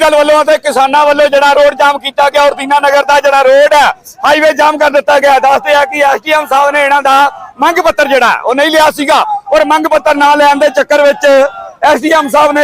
ਦਲ ਵੱਲੋਂ ਅਤੇ ਕਿਸਾਨਾਂ ਵੱਲੋਂ ਜਿਹੜਾ ਰੋਡ ਜਾਮ ਕੀਤਾ ਗਿਆ ਔਰ ਦੀਨਾ ਨਗਰ ਦਾ ਜਿਹੜਾ ਰੋਡ ਹੈ ਹਾਈਵੇ ਜਾਮ ਕਰ ਦਿੱਤਾ ਗਿਆ। ਦੱਸਦੇ ਆ ਕਿ ਐਸਡੀਐਮ ਸਾਹਿਬ ਨੇ ਇਹਨਾਂ ਦਾ ਮੰਗ ਪੱਤਰ ਜਿਹੜਾ ਉਹ ਨਹੀਂ ਲਿਆ ਸੀਗਾ ਔਰ ਮੰਗ ਪੱਤਰ ਨਾ ਲੈਣ ਦੇ ਚੱਕਰ ਵਿੱਚ ਐਸਡੀਐਮ ਸਾਹਿਬ ਨੇ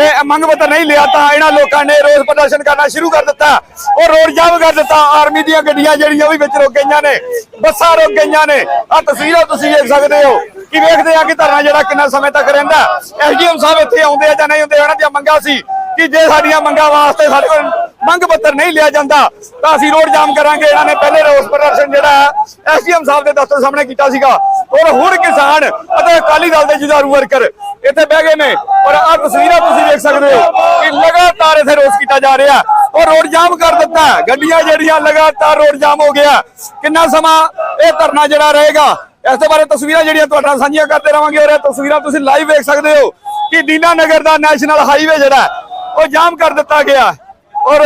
ਇਹ ਮੰਗ ਪੱਤਰ ਨਹੀਂ ਲਿਆ ਤਾਂ ਇਹਨਾਂ ਲੋਕਾਂ ਨੇ ਰੋਸ ਪ੍ਰਦਰਸ਼ਨ ਕਰਨਾ ਸ਼ੁਰੂ ਕਰ ਦਿੱਤਾ ਉਹ ਰੋਡ ਜਾਮ ਕਰ ਦਿੱਤਾ। ਆਰਮੀ ਦੀਆਂ ਗੱਡੀਆਂ ਜਿਹੜੀਆਂ ਵੀ ਵਿੱਚ ਰੁਕ ਗਈਆਂ ਨੇ, ਬੱਸਾਂ ਰੁਕ ਗਈਆਂ ਨੇ। ਆ ਤਸਵੀਰਾਂ ਤੁਸੀਂ ਵੇਖ ਸਕਦੇ ਹੋ ਕਿ ਵੇਖਦੇ ਆ ਕਿ ਧਰਨਾ ਜਿਹੜਾ ਕਿੰਨਾ ਸਮੇਂ ਤੱਕ ਰਹਿੰਦਾ ਐਸਡੀਐਮ ਸਾਹਿਬ ਇੱਥੇ ਆਉਂਦੇ ਆ ਜਾਂ ਨਹੀਂ ਆਉਂਦੇ, ਉਹਨਾਂ ਦੀਆਂ ਮੰਗਾਂ ਸੀ। ਕਿ ਜੇ ਸਾਡੀਆਂ ਮੰਗਾਂ ਵਾਸਤੇ ਸਾਡੇ ਕੋਲ ਮੰਗ ਪੱਤਰ ਨਹੀਂ ਲਿਆ ਜਾਂਦਾ, ਤਾਂ ਅਸੀਂ ਰੋਡ ਜਾਮ ਕਰਾਂਗੇ। ਇਹਨਾਂ ਨੇ ਪਹਿਲੇ ਰੋਸ ਪ੍ਰਦਰਸ਼ਨ ਜਿਹੜਾ ਐਸਡੀਐਮ ਸਾਹਿਬ ਦੇ ਦਫ਼ਤਰ ਸਾਹਮਣੇ ਕੀਤਾ ਸੀਗਾ। ਔਰ ਹੁਣ ਕਿਸਾਨ ਅਤੇ ਅਕਾਲੀ ਦਲ ਦੇ ਜੁਝਾਰੂ ਵਰਕਰ ਇੱਥੇ ਬਹਿ ਗਏ ਨੇ। ਔਰ ਆਹ ਤਸਵੀਰਾਂ ਤੁਸੀਂ ਦੇਖ ਸਕਦੇ ਹੋ ਕਿ ਲਗਾਤਾਰ ਇੱਥੇ ਰੋਸ ਕੀਤਾ ਜਾ ਰਿਹਾ ਔਰ ਰੋਡ ਜਾਮ ਕਰ ਦਿੱਤਾ ਗੱਡੀਆਂ ਜਿਹੜੀਆਂ ਲਗਾਤਾਰ ਰੋਡ ਜਾਮ ਹੋ ਗਿਆ। ਕਿੰਨਾ ਸਮਾਂ ਇਹ ਧਰਨਾ ਜਿਹੜਾ ਰਹੇਗਾ, ਇਸ ਦੇ ਬਾਰੇ ਤਸਵੀਰਾਂ ਜਿਹੜੀਆਂ ਤੁਹਾਡੇ ਨਾਲ ਸਾਂਝੀਆਂ ਕਰਦੇ ਰਵਾਂਗੇ। ਔਰ ਇਹ ਤਸਵੀਰਾਂ ਤੁਸੀਂ ਲਾਈਵ ਵੇਖ ਸਕਦੇ ਹੋ ਕਿ ਦੀਨਾ ਨਗਰ ਦਾ ਨੈਸ਼ਨਲ ਹਾਈਵੇ ਜਿਹੜਾ ਉਹ ਜਾਮ ਕਰ ਦਿੱਤਾ ਗਿਆ। ਔਰ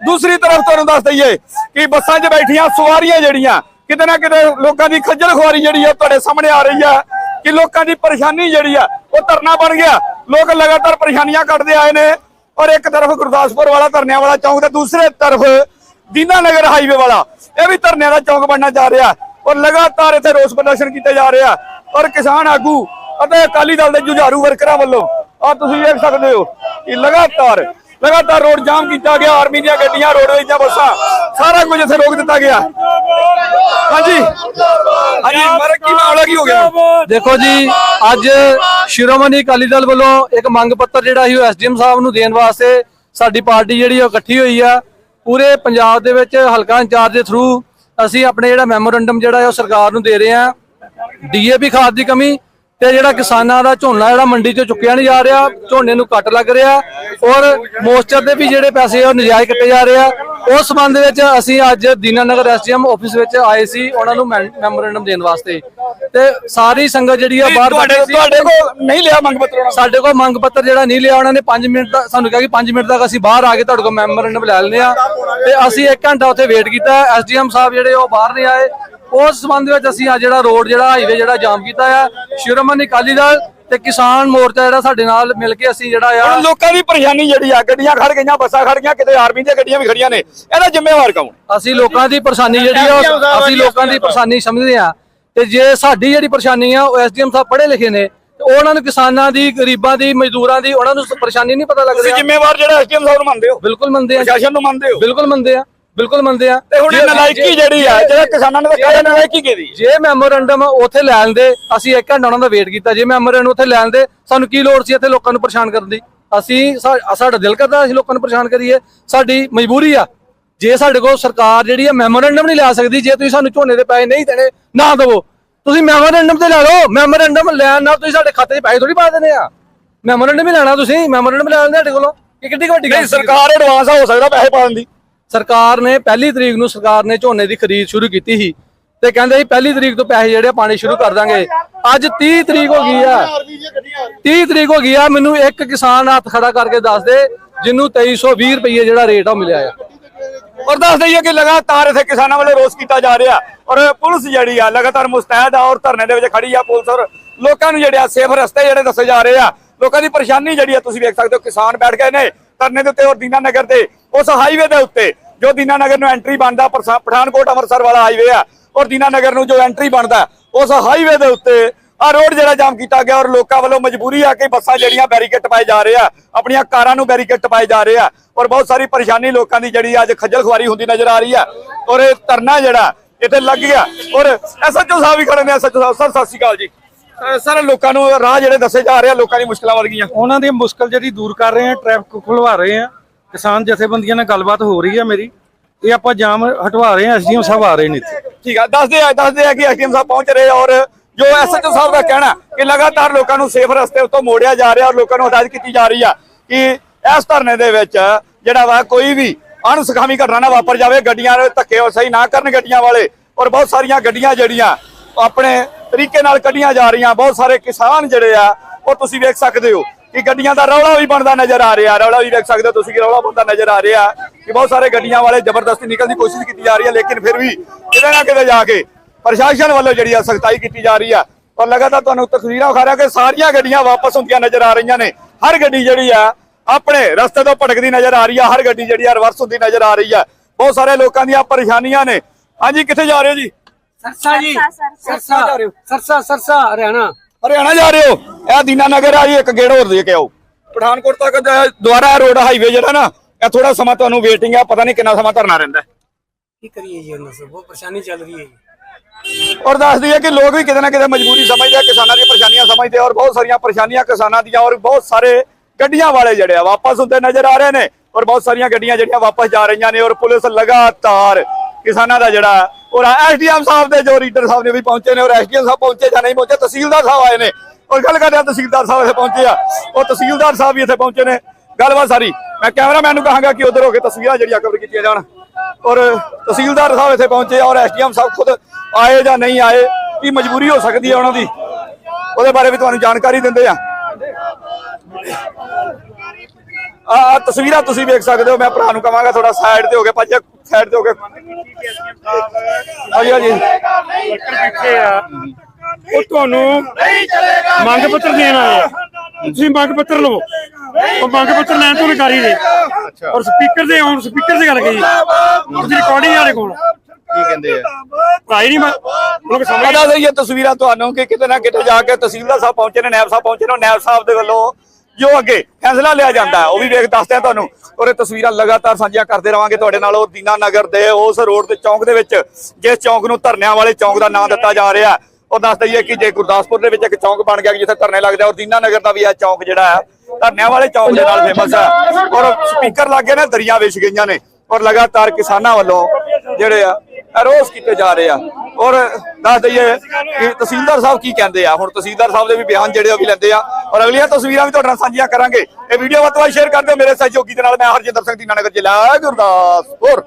ਦੂਸਰੀ ਤਰਫ ਤੁਹਾਨੂੰ ਦੱਸ ਦਈਏ ਕਿ ਬੱਸਾਂ 'ਚ ਬੈਠੀਆਂ ਸਵਾਰੀਆਂ ਜਿਹੜੀਆਂ, ਕਿਤੇ ਨਾ ਕਿਤੇ ਲੋਕਾਂ ਦੀ ਖੱਜਲ ਖੁਆਰੀ ਜਿਹੜੀ ਆ ਤੁਹਾਡੇ ਸਾਹਮਣੇ ਆ ਰਹੀ ਆ ਕਿ ਲੋਕਾਂ ਦੀ ਪਰੇਸ਼ਾਨੀ ਜਿਹੜੀ ਆ ਉਹ ਧਰਨਾ ਬਣ ਗਿਆ। ਲੋਕ ਲਗਾਤਾਰ ਪਰੇਸ਼ਾਨੀਆਂ ਕੱਢਦੇ ਆਏ ਨੇ ਔਰ ਇੱਕ ਤਰਫ ਗੁਰਦਾਸਪੁਰ ਵਾਲਾ ਧਰਨਿਆਂ ਵਾਲਾ ਚੌਂਕ ਤੇ ਦੂਸਰੇ ਤਰਫ ਦੀਨਾ ਨਗਰ ਹਾਈਵੇ ਵਾਲਾ, ਇਹ ਵੀ ਧਰਨਿਆਂ ਦਾ ਚੌਂਕ ਬਣਨਾ ਜਾ ਰਿਹਾ। ਔਰ ਲਗਾਤਾਰ ਇੱਥੇ ਰੋਸ ਪ੍ਰਦਰਸ਼ਨ ਕੀਤੇ ਜਾ ਰਿਹਾ। ਔਰ ਕਿਸਾਨ ਆਗੂ ਅਤੇ ਅਕਾਲੀ ਦਲ ਦੇ ਜੁਝਾਰੂ ਵਰਕਰਾਂ ਵੱਲੋਂ ਆ ਤੁਸੀਂ ਵੇਖ ਸਕਦੇ ਹੋ ਕਿ ਲਗਾਤਾਰ ਲਗਾਤਾਰ ਰੋਡ ਜਾਮ ਕੀਤਾ ਗਿਆ ਆਰਮੀ ਦੀਆਂ ਗੱਡੀਆਂ ਰੋਡਵੇਜ਼ ਦੀਆਂ ਬੱਸਾਂ, ਸਾਰਾ ਕੁਝ ਇੱਥੇ ਰੋਕ ਦਿੱਤਾ ਗਿਆ। ਹਾਂਜੀ। ਹਾਂਜੀ ਮਰ ਕੀ ਮਾਮਲਾ ਕੀ ਹੋ ਗਿਆ? ਦੇਖੋ ਜੀ, ਅੱਜ ਸ਼ਿਰੋਮਣੀ ਅਕਾਲੀ ਦਲ ਵੱਲੋਂ ਇੱਕ ਮੰਗ ਪੱਤਰ ਜਿਹੜਾ ਸੀ ਉਹ ਐਸਡੀਐਮ ਸਾਹਿਬ ਨੂੰ ਦੇਣ ਵਾਸਤੇ ਸਾਡੀ ਪਾਰਟੀ ਜਿਹੜੀ ਉਹ ਇਕੱਠੀ ਹੋਈ ਆ। ਪੂਰੇ ਪੰਜਾਬ ਦੇ ਵਿੱਚ ਹਲਕਾ ਇੰਚਾਰਜ ਦੇ ਥਰੂ ਅਸੀਂ ਆਪਣੇ ਜਿਹੜਾ ਮੈਮੋਰੰਡਮ ਜਿਹੜਾ ਉਹ ਸਰਕਾਰ ਨੂੰ ਦੇ ਰਹੇ ਆ। ਡੀਏਪੀ ਖਾਦ ਦੀ ਕਮੀ ਤੇ ਜਿਹੜਾ ਕਿਸਾਨਾਂ ਦਾ ਝੋਨਾ ਜਿਹੜਾ ਮੰਡੀ ਚੋਂ ਚੁੱਕਿਆ ਨਹੀਂ ਜਾ ਰਿਹਾ ਝੋਨੇ ਨੂੰ ਕੱਟ ਲੱਗ ਰਿਹਾ ਔਰ ਮੋਸਚਰ ਦੇ ਵੀ ਜਿਹੜੇ ਪੈਸੇ ਉਹ ਨਜਾਇਜ਼ ਕੱਟੇ ਜਾ ਰਹੇ ਆ। ਉਸ ਸੰਬੰਧ ਵਿੱਚ ਅਸੀਂ ਅੱਜ ਦੀਨਾਨਗਰ ਐਸਡੀਐਮ ਆਫਿਸ ਵਿੱਚ ਆਏ ਸੀ ਉਹਨਾਂ ਨੂੰ ਮੈਮੋਰੰਡਮ ਦੇਣ ਵਾਸਤੇ। ਤੇ ਸਾਰੀ ਸੰਗਤ ਜਿਹੜੀ ਆ ਬਾਹਰ ਤੁਹਾਡੇ ਤੁਹਾਡੇ ਕੋਲ ਨਹੀਂ ਲਿਆ ਮੰਗ ਪੱਤਰ ਸਾਡੇ ਕੋਲ ਮੰਗ ਪੱਤਰ ਜਿਹੜਾ ਨਹੀਂ ਲਿਆ ਉਹਨਾਂ ਨੇ 5 ਮਿੰਟ ਦਾ ਸਾਨੂੰ ਕਿਹਾ ਕਿ 5 ਮਿੰਟ ਤੱਕ ਅਸੀਂ ਬਾਹਰ ਆ ਕੇ ਤੁਹਾਡੇ ਕੋਲ ਮੈਮੋਰੰਡਮ ਲੈ ਲੈਂਦੇ ਆ ਤੇ ਅਸੀਂ 1 ਘੰਟਾ ਉੱਥੇ ਵੇਟ ਕੀਤਾ। ਐਸਡੀਐਮ ਸਾਹਿਬ ਜਿਹੜੇ ਉਹ ਬਾਹਰ ਨਹੀਂ ਆਏ। ਉਸ ਸੰਬੰਧ ਵਿੱਚ ਅਸੀਂ ਆ ਜਿਹੜਾ ਰੋਡ ਜਿਹੜਾ ਹਾਈਵੇ ਜਿਹੜਾ ਜਾਮ ਕੀਤਾ ਆ ਸ਼ਿਰੋਮਣੀ ਅਕਾਲੀ ਦਲ ਤੇ ਕਿਸਾਨ ਮੋਰਚਾ ਜਿਹੜਾ ਸਾਡੇ ਨਾਲ ਮਿਲ ਕੇ ਅਸੀਂ ਜਿਹੜਾ ਆ ਹੁਣ ਲੋਕਾਂ ਦੀ ਪਰੇਸ਼ਾਨੀ ਜਿਹੜੀ ਆ ਗੱਡੀਆਂ ਖੜ ਗਈਆਂ ਬੱਸਾਂ ਖੜ ਗਈਆਂ ਕਿਤੇ ਆਰਮੀ ਦੀਆਂ ਗੱਡੀਆਂ ਵੀ ਖੜੀਆਂ ਨੇ। ਇਹਦਾ ਜ਼ਿੰਮੇਵਾਰ ਕੌਣ? ਅਸੀਂ ਲੋਕਾਂ ਦੀ ਪਰੇਸ਼ਾਨੀ ਜਿਹੜੀ ਆ ਉਹ- ਅਸੀਂ ਲੋਕਾਂ ਦੀ ਪਰੇਸ਼ਾਨੀ ਸਮਝਦੇ ਆ। ਤੇ ਜੇ ਸਾਡੀ ਜਿਹੜੀ ਪਰੇਸ਼ਾਨੀ ਆ ਉਹ ਐਸਡੀਐਮ ਸਾਹਿਬ ਪੜ੍ਹੇ ਲਿਖੇ ਨੇ ਤੇ ਉਹਨਾਂ ਨੂੰ ਕਿਸਾਨਾਂ ਦੀ ਗਰੀਬਾਂ ਦੀ ਮਜ਼ਦੂਰਾਂ ਦੀ ਉਹਨਾਂ ਨੂੰ ਪਰੇਸ਼ਾਨੀ ਨਹੀਂ ਪਤਾ ਲੱਗ ਤੁਸੀਂ ਰਿਹਾ। ਜ਼ਿੰਮੇਵਾਰ ਜਿਹੜਾ ਐਸਡੀਐਮ ਸਾਹਿਬ ਨੂੰ ਮੰਨਦੇ ਹੋ? ਬਿਲਕੁਲ ਮੰਨਦੇ ਆ। ਪ੍ਰਸ਼ਾਸਨ ਨੂੰ ਮੰਨਦੇ ਹੋ? ਬਿਲਕੁਲ ਮੰਨਦੇ ਆ। ਬਿਲਕੁਲ ਮੰਨਦੇ ਆ। ਤੇ ਹੁਣ ਇਹ ਨਲਾਇਕੀ ਜਿਹੜੀ ਆ ਜਿਹੜਾ ਕਿਸਾਨਾਂ ਨੇ ਤਾਂ ਕਹਿਆ ਨਲਾਇਕੀ ਕਿਹਦੀ? ਜੇ ਮੈਮੋਰੰਡਮ ਉੱਥੇ ਲੈਣ ਦੇ ਅਸੀਂ ਇੱਕ ਘੰਟਾ ਉਹਨਾਂ ਦਾ ਵੇਟ ਕੀਤਾ। ਜੇ ਮੈਮੋਰੰਡਮ ਉੱਥੇ ਲੈਣ ਦੇ ਸਾਨੂੰ ਕੀ ਲੋੜ ਸੀ ਇੱਥੇ ਲੋਕਾਂ ਨੂੰ ਪਰੇਸ਼ਾਨ ਕਰਨ ਦੀ? ਅਸੀਂ ਸਾਡਾ ਦਿਲ ਕਰਦਾ ਅਸੀਂ ਲੋਕਾਂ ਨੂੰ ਪਰੇਸ਼ਾਨ ਕਰੀਏ। ਸਾਡੀ ਮਜਬੂਰੀ ਆ। ਜੇ ਸਾਡੇ ਕੋਲ ਸਰਕਾਰ ਜਿਹੜੀ ਆ ਮੈਮੋਰੰਡਮ ਨਹੀਂ ਲੈ ਸਕਦੀ ਜੇ ਤੁਸੀਂ ਸਾਨੂੰ ਝੋਨੇ ਦੇ ਪੈਸੇ ਨਹੀਂ ਦੇਣੇ ਨਾ ਦੇਵੋ। ਤੁਸੀਂ ਮੈਮੋਰੰਡਮ ਤੇ ਲੈ ਲਓ। ਮੈਮੋਰੰਡਮ ਲੈਣ ਨਾਲ ਤੁਸੀਂ ਸਾਡੇ ਖਾਤੇ 'ਚ ਪੈਸੇ ਥੋੜੀ ਪਾ ਦੇਣੇ ਆ। ਮੈਮੋਰੰਡਮ ਹੀ ਲੈਣਾ ਤੁਸੀਂ। ਮੈਮੋਰੰਡਮ ਲੈ ਲੈਂਦੇ ਸਾਡੇ ਕੋਲੋਂ। ਇਹ ਕਿੱਡੀ ਵੱਡੀ ਗੱਲ ਨਹੀਂ? ਸਰਕਾਰ ਐਡਵਾਂਸ ਹੋ ਸਕਦਾ ਪੈਸੇ ਪਾਉਣ ਦੀ। ਸਰਕਾਰ ਨੇ ਪਹਿਲੀ ਤਰੀਕ ਨੂੰ ਸਰਕਾਰ ਨੇ ਝੋਨੇ ਦੀ ਖਰੀਦ ਸ਼ੁਰੂ ਕੀਤੀ ਸੀ ਤੇ ਕਹਿੰਦੇ ਸੀ ਪਹਿਲੀ ਤਰੀਕ ਤੋਂ ਪੈਸੇ ਜਿਹੜੇ ਆ ਪਾਣੀ ਸ਼ੁਰੂ ਕਰ ਦਾਂਗੇ। ਅੱਜ 30 ਤਰੀਕ ਹੋ ਗਈ ਆ। 30 ਤਰੀਕ ਹੋ ਗਈ ਆ, ਮੈਨੂੰ ਇੱਕ ਕਿਸਾਨ ਹੱਥ ਖੜਾ ਕਰਕੇ ਦੱਸ ਦੇ, ਜਿਹਨੂੰ 2320 ਰੁਪਏ ਜਿਹੜਾ ਰੇਟ ਆ ਮਿਲਿਆ ਆ। ਔਰ ਦੱਸ ਦਈਏ ਕਿ ਲਗਾਤਾਰ ਇੱਥੇ ਕਿਸਾਨਾਂ ਵੱਲੋਂ ਰੋਸ ਕੀਤਾ ਜਾ ਰਿਹਾ ਔਰ ਪੁਲਿਸ ਜਿਹੜੀ ਆ ਲਗਾਤਾਰ ਮੁਸਤੈਦ ਆ ਔਰ ਧਰਨੇ ਦੇ ਵਿੱਚ ਖੜੀ ਆ ਪੁਲਿਸ ਔਰ ਲੋਕਾਂ ਨੂੰ ਜਿਹੜੇ ਆ ਸੇਫ ਰਸਤੇ ਜਿਹੜੇ ਦੱਸੇ ਜਾ ਰਹੇ ਆ, ਲੋਕਾਂ ਦੀ ਪਰੇਸ਼ਾਨੀ ਜਿਹੜੀ ਆ ਤੁਸੀਂ ਵੇਖ ਸਕਦੇ ਹੋ, ਕਿਸਾਨ ਬੈਠ ਗਏ ਨੇ। ਧਰਨੇ ਦੇ ਉੱਤੇ ਔਰ ਦੀਨਾ ਨਗਰ ਤੇ ਉਸ ਹਾਈਵੇ ਦੇ ਉੱਤੇ, ਜੋ ਦੀਨਾ ਨਗਰ ਨੂੰ ਐਂਟਰੀ ਬਣਦਾ ਪਠਾਨਕੋਟ ਅੰਮ੍ਰਿਤਸਰ ਵਾਲਾ ਹਾਈਵੇ ਆ, ਔਰ ਦੀਨਾ ਨਗਰ ਨੂੰ ਜੋ ਐਂਟਰੀ ਬਣਦਾ, ਉਸ ਹਾਈਵੇ ਦੇ ਉੱਤੇ ਆ ਰੋਡ ਜਿਹੜਾ ਜਾਮ ਕੀਤਾ ਗਿਆ, ਔਰ ਲੋਕਾਂ ਵੱਲੋਂ ਮਜਬੂਰੀ ਆ ਕੇ ਬੱਸਾਂ ਜਿਹੜੀਆਂ ਬੈਰੀਕੇਡ ਪਾਏ ਜਾ ਰਹੇ ਆ, ਆਪਣੀਆਂ ਕਾਰਾਂ ਨੂੰ ਬੈਰੀਕੇਡ ਪਾਏ ਜਾ ਰਹੇ ਆ, ਔਰ ਬਹੁਤ ਸਾਰੀ ਪਰੇਸ਼ਾਨੀ ਲੋਕਾਂ ਦੀ ਜਿਹੜੀ ਅੱਜ ਖੱਜਲ ਖੁਆਰੀ ਹੁੰਦੀ ਨਜ਼ਰ ਆ ਰਹੀ ਆ, ਔਰ ਇਹ ਧਰਨਾ ਜਿਹੜਾ, ਇੱਥੇ ਲੱਗ ਗਿਆ, ਔਰ ਐਸਐਚਓ ਸਾਹਿਬ ਵੀ ਖੜੇ ਨੇ ਐਸਐਚਓ ਸਾਹਿਬ, ਸਰ, ਸਤਿ ਸ਼੍ਰੀ ਅਕਾਲ ਜੀ। ਸਰ ਲੋਕਾਂ ਨੂੰ ਰਾਹ ਜਿਹੜੇ ਦੱਸੇ ਜਾ ਰਹੇ ਆ ਲੋਕਾਂ ਦੀ ਮੁਸ਼ਕਲਾਂ ਵੱਧ ਗਈਆਂ ਉਹਨਾਂ ਦੀ ਮੁਸ਼ਕਲ ਜਿਹੜੀ ਦੂਰ ਕਰ ਰਹੇ ਆ ਟ੍ਰੈਫਿਕ ਖੁਲਵਾ ਰਹੇ ਆ। ਕਿਸਾਨ ਜਥੇਬੰਦੀਆਂ ਨਾਲ ਗੱਲਬਾਤ ਹੋ ਰਹੀ ਆ ਮੇਰੀ। ਇਹ ਆਪਾਂ ਜਾਮ ਹਟਵਾ ਰਹੇ ਆ ਐਸਡੀਐਮ ਸਾਹਿਬ ਆ ਰਹੇ ਨੇ ਇੱਥੇ। ਠੀਕ ਆ ਦੱਸਦੇ ਆ ਦੱਸਦੇ ਆ ਕਿ ਐਸਡੀਐਮ ਸਾਹਿਬ ਪਹੁੰਚ ਰਹੇ ਆ ਔਰ ਜੋ ਐਸਐਚਓ ਸਾਹਿਬ ਦਾ ਕਹਿਣਾ ਕਿ ਲਗਾਤਾਰ ਲੋਕਾਂ ਨੂੰ ਸੇਫ ਰਸਤੇ ਉੱਤੋਂ ਮੋੜਿਆ ਜਾ ਰਿਹਾ ਔਰ ਲੋਕਾਂ ਨੂੰ ਹਦਾਇਤ ਕੀਤੀ ਜਾ ਰਹੀ ਆ ਕਿ ਇਸ ਧਰਨੇ ਦੇ ਵਿੱਚ ਜਿਹੜਾ ਵਾ ਕੋਈ ਵੀ ਅਣਸਖਾਵੀ ਘਟਨਾ ਨਾ ਵਾਪਰ ਜਾਵੇ ਗੱਡੀਆਂ ਦੇ ਧੱਕੇ ਸਹੀ ਨਾ ਕਰਨ ਗੱਡੀਆਂ ਵਾਲੇ ਔਰ ਬਹੁਤ ਸਾਰੀਆਂ ਗੱਡੀਆਂ ਜਿਹੜੀਆਂ ਆਪਣੇ ਤਰੀਕੇ ਨਾਲ ਕੱਢੀਆਂ ਜਾ ਰਹੀਆਂ, ਬਹੁਤ ਸਾਰੇ ਕਿਸਾਨ ਜਿਹੜੇ ਆ, ਉਹ ਤੁਸੀਂ ਵੇਖ ਸਕਦੇ ਹੋ ਕਿ ਗੱਡੀਆਂ ਦਾ ਰੌਲਾ ਵੀ ਬਣਦਾ ਨਜ਼ਰ ਆ ਰਿਹਾ, ਰੌਲਾ ਵੀ ਵੇਖ ਸਕਦੇ ਹੋ ਤੁਸੀਂ ਕਿ ਰੌਲਾ ਬਣਦਾ ਨਜ਼ਰ ਆ ਰਿਹਾ ਕਿ ਬਹੁਤ ਸਾਰੇ ਗੱਡੀਆਂ ਵਾਲੇ ਜ਼ਬਰਦਸਤੀ ਨਿਕਲਣ ਦੀ ਕੋਸ਼ਿਸ਼ ਕੀਤੀ ਜਾ ਰਹੀ ਹੈ, ਲੇਕਿਨ ਫਿਰ ਵੀ ਕਿਤੇ ਨਾ ਕਿਤੇ ਜਾ ਕੇ ਪ੍ਰਸ਼ਾਸਨ ਵੱਲੋਂ ਜਿਹੜੀ ਆ ਸਖਤਾਈ ਕੀਤੀ ਜਾ ਰਹੀ ਆ। ਔਰ ਲਗਾਤਾਰ ਤੁਹਾਨੂੰ ਤਸਵੀਰਾਂ ਵਿਖਾ ਰਿਹਾ ਕਿ ਸਾਰੀਆਂ ਗੱਡੀਆਂ ਵਾਪਸ ਹੁੰਦੀਆਂ ਨਜ਼ਰ ਆ ਰਹੀਆਂ ਨੇ। ਹਰ ਗੱਡੀ ਜਿਹੜੀ ਆ, ਆਪਣੇ ਰਸਤੇ ਤੋਂ ਭਟਕਦੀ ਨਜ਼ਰ ਆ ਰਹੀ ਆ, ਹਰ ਗੱਡੀ ਜਿਹੜੀ ਆ, ਰਿਵਰਸ ਹੁੰਦੀ ਨਜ਼ਰ ਆ ਰਹੀ ਆ। ਬਹੁਤ ਸਾਰੇ ਲੋਕਾਂ ਦੀਆਂ ਪਰੇਸ਼ਾਨੀਆਂ ਨੇ। ਹਾਂਜੀ, ਕਿੱਥੇ ਜਾ ਰਹੇ ਹੋ ਜੀ? ਸਰਸਾ ਜੀ ਸਰਸਾ, ਜਾ ਰਹੇ ਹੋ। ਸਰਸਾ ਸਰਸਾ ਹਰਿਆਣਾ। ਹਰਿਆਣਾ ਜਾ ਰਹੇ ਹੋ? ਇਹ ਦੀਨਾ ਨਗਰ ਆ ਜੀ ਇੱਕ ਗੇੜ ਹੋਰ ਦੇ ਕੇ ਆਓ। ਪਠਾਨਕੋਟ ਤੱਕ ਦੁਆਰਾ ਰੋਡ ਹਾਈਵੇ ਜਿਹੜਾ ਨਾ ਇਹ ਥੋੜਾ ਸਮਾਂ ਤੁਹਾਨੂੰ ਵੇਟਿੰਗ ਆ ਪਤਾ ਨਹੀਂ ਕਿੰਨਾ ਸਮਾਂ ਧਰਨਾ ਰਹਿੰਦਾ ਹੈ। ਕੀ ਕਰੀਏ ਜੀ ਉਹਨਾਂ ਸੇ ਬਹੁਤ ਪਰੇਸ਼ਾਨੀ ਚੱਲ ਰਹੀ ਹੈ ਜੀ। ਔਰ ਦੱਸਦੀ ਹੈ ਕਿ ਲੋਕ ਵੀ ਕਿਤੇ ਨਾ ਕਿਤੇ ਮਜਬੂਰੀ ਸਮਝਦੇ ਆ ਕਿਸਾਨਾਂ ਦੀਆਂ ਪਰੇਸ਼ਾਨੀਆਂ ਸਮਝਦੇ ਆ ਔਰ ਬਹੁਤ ਸਾਰੀਆਂ ਪਰੇਸ਼ਾਨੀਆਂ ਕਿਸਾਨਾਂ ਦੀਆਂ ਔਰ ਬਹੁਤ ਸਾਰੇ ਗੱਡੀਆਂ ਵਾਲੇ ਜਿਹੜੇ ਆ ਵਾਪਸ ਹੁੰਦੇ ਨਜ਼ਰ ਆ ਰਹੇ ਨੇ ਔਰ ਬਹੁਤ ਸਾਰੀਆਂ ਗੱਡੀਆਂ ਜਿਹੜੀਆਂ ਵਾਪਸ ਜਾ ਰਹੀਆਂ ਨੇ ਔਰ ਪੁਲਿਸ ਲਗਾਤਾਰ ਕਿਸਾਨਾਂ ਦਾ ਜਿਹੜਾ ਔਰ ਐਸਡੀਐਮ ਸਾਹਿਬ ਦੇ ਜੋ ਰੀਡਰ ਸਾਹਿਬ ਨੇ ਵੀ ਪਹੁੰਚੇ ਨੇ ਔਰ ਐਸਡੀਐਮ ਸਾਹਿਬ ਪਹੁੰਚੇ ਜਾਂ ਨਹੀਂ ਪਹੁੰਚੇ, ਤਹਿਸੀਲਦਾਰ ਸਾਹਿਬ ਆਏ ਨੇ। ਔਰ ਗੱਲ ਕਰਦੇ ਆ, ਤਹਿਸੀਲਦਾਰ ਸਾਹਿਬ ਇੱਥੇ ਪਹੁੰਚੇ ਆ। ਉਹ ਤਹਿਸੀਲਦਾਰ ਸਾਹਿਬ ਵੀ ਇੱਥੇ ਪਹੁੰਚੇ ਨੇ। ਗੱਲਬਾਤ ਸਾਰੀ। ਮੈਂ ਕੈਮਰਾਮੈਨ ਨੂੰ ਕਹਾਂਗਾ ਕਿ ਉਧਰ ਹੋ ਕੇ ਤਸਵੀਰਾਂ ਜਿਹੜੀਆਂ ਕਵਰ ਕੀਤੀਆਂ ਜਾਣ। ਔਰ ਤਹਿਸੀਲਦਾਰ ਸਾਹਿਬ ਇੱਥੇ ਪਹੁੰਚੇ ਔਰ ਐਸਡੀਐਮ ਸਾਹਿਬ ਖੁਦ ਆਏ ਜਾਂ ਨਹੀਂ ਆਏ, ਕੀ ਮਜਬੂਰੀ ਹੋ ਸਕਦੀ ਹੈ ਉਹਨਾਂ ਦੀ? ਉਹਦੇ ਬਾਰੇ ਵੀ ਤੁਹਾਨੂੰ ਜਾਣਕਾਰੀ ਦਿੰਦੇ ਆ। ਆ ਤਸਵੀਰਾਂ ਤੁਸੀਂ ਵੇਖ ਸਕਦੇ ਹੋ ਮੈਂ ਭਰਾ ਨੂੰ ਕਹਾਂਗਾ ਥੋੜਾ ਸਾਈਡ ਤੇ ਹੋ ਕੇ ਭਾਜੀ ਸਾਈਡ ਤੇ ਹੋ ਕੇ। ਹਾਂਜੀ ਹਾਂਜੀ। ਪਿੱਛੇ ਆ ਉਹ ਤੁਹਾਨੂੰ ਮੰਗ ਪੱਤਰ ਦੇਣ ਆਏ ਆ। ਤੁਸੀਂ ਮੰਗ ਪੱਤਰ ਲਵੋ। ਉਹ ਮੰਗ ਪੱਤਰ ਲੈਣ ਤੋਂ ਇਨਕਾਰੀ ਨੇ ਔਰ ਸਪੀਕਰ ਦੇ ਔਨ ਸਪੀਕਰ ਤੇ ਗੱਲ ਗਈ ਉਹਦੀ ਰਿਕਾਰਡਿੰਗ ਵਾਲੇ ਕੋਲ। ਕੀ ਕਹਿੰਦੇ ਆ? ਭਾਈ ਨਹੀਂ ਮੈਂ ਲੋਕ ਸਮਝ ਪਤਾ ਸਹੀ ਇਹ ਤਸਵੀਰਾਂ ਤੁਹਾਨੂੰ ਕਿ ਕਿਤੇ ਨਾ ਕਿਤੇ ਜਾ ਕੇ ਤਹਿਸੀਲਦਾਰ ਸਾਹਿਬ ਪਹੁੰਚੇ ਨੇ ਨਾਇਬ ਸਾਹਿਬ ਪਹੁੰਚੇ ਨੇ ਨਾਇਬ ਸਾਹਿਬ ਦੇ ਵੱਲੋਂ ਜੋ ਅੱਗੇ ਫੈਸਲਾ ਲਿਆ ਜਾਂਦਾ ਉਹ ਵੀ ਵੇਖ ਦੱਸਦੇ ਆ ਤੁਹਾਨੂੰ। ਔਰ ਇਹ ਤਸਵੀਰਾਂ ਲਗਾਤਾਰ ਸਾਂਝੀਆਂ ਕਰਦੇ ਰਵਾਂਗੇ ਤੁਹਾਡੇ ਨਾਲ, ਉਹ ਦੀਨਾ ਨਗਰ ਦੇ ਉਸ ਰੋਡ ਦੇ ਚੌਂਕ ਦੇ ਵਿੱਚ, ਜਿਸ ਚੌਂਕ ਨੂੰ ਧਰਨਿਆਂ ਵਾਲੇ ਚੌਂਕ ਦਾ ਨਾਮ ਦਿੱਤਾ ਜਾ ਰਿਹਾ ਉਹ ਦੱਸ ਦਈਏ ਕਿ ਜੇ ਗੁਰਦਾਸਪੁਰ ਦੇ ਵਿੱਚ ਇੱਕ ਚੌਂਕ ਬਣ ਗਿਆ ਕਿ ਜਿੱਥੇ ਧਰਨੇ ਲੱਗਦੇ ਔਰ ਦੀਨਾ ਨਗਰ ਦਾ ਵੀ ਇਹ ਚੌਂਕ ਜਿਹੜਾ ਹੈ, ਧਰਨਿਆਂ ਵਾਲੇ ਚੌਂਕ ਦੇ ਨਾਲ ਫੇਮਸ ਹੈ। ਔਰ ਸਪੀਕਰ ਲੱਗੇ ਨੇ, ਦਰਿਆ ਵਿਛ ਗਈਆਂ ਨੇ। ਔਰ ਲਗਾਤਾਰ ਕਿਸਾਨਾਂ ਵੱਲੋਂ ਜਿਹੜੇ ਆ ਰੋਸ ਕੀਤੇ ਜਾ ਰਹੇ ਆ। ਔਰ ਦੱਸ ਦਈਏ ਕਿ ਤਹਿਸੀਲਦਾਰ ਸਾਹਿਬ ਕੀ ਕਹਿੰਦੇ ਆ। ਹੁਣ ਤਹਿਸੀਲਦਾਰ ਸਾਹਿਬ ਦੇ ਵੀ ਬਿਆਨ ਜਿਹੜੇ ਉਹ ਵੀ ਲੈਂਦੇ ਆ। ਔਰ ਅਗਲੀਆਂ ਤਸਵੀਰਾਂ ਵੀ ਤੁਹਾਡੇ ਨਾਲ ਸਾਂਝੀਆਂ ਕਰਾਂਗੇ। ਇਹ ਵੀਡੀਓ ਵੱਧ ਤੋਂ ਵੱਧ ਸ਼ੇਅਰ ਕਰ ਦਿਓ। ਮੇਰੇ ਸਹਿਯੋਗੀ ਦੇ ਨਾਲ ਮੈਂ ਹਰਜਿੰਦਰ ਸਿੰਘ ਦੀਨਾਨਗਰ ਜ਼ਿਲ੍ਹਾ, ਗੁਰਦਾਸਪੁਰ।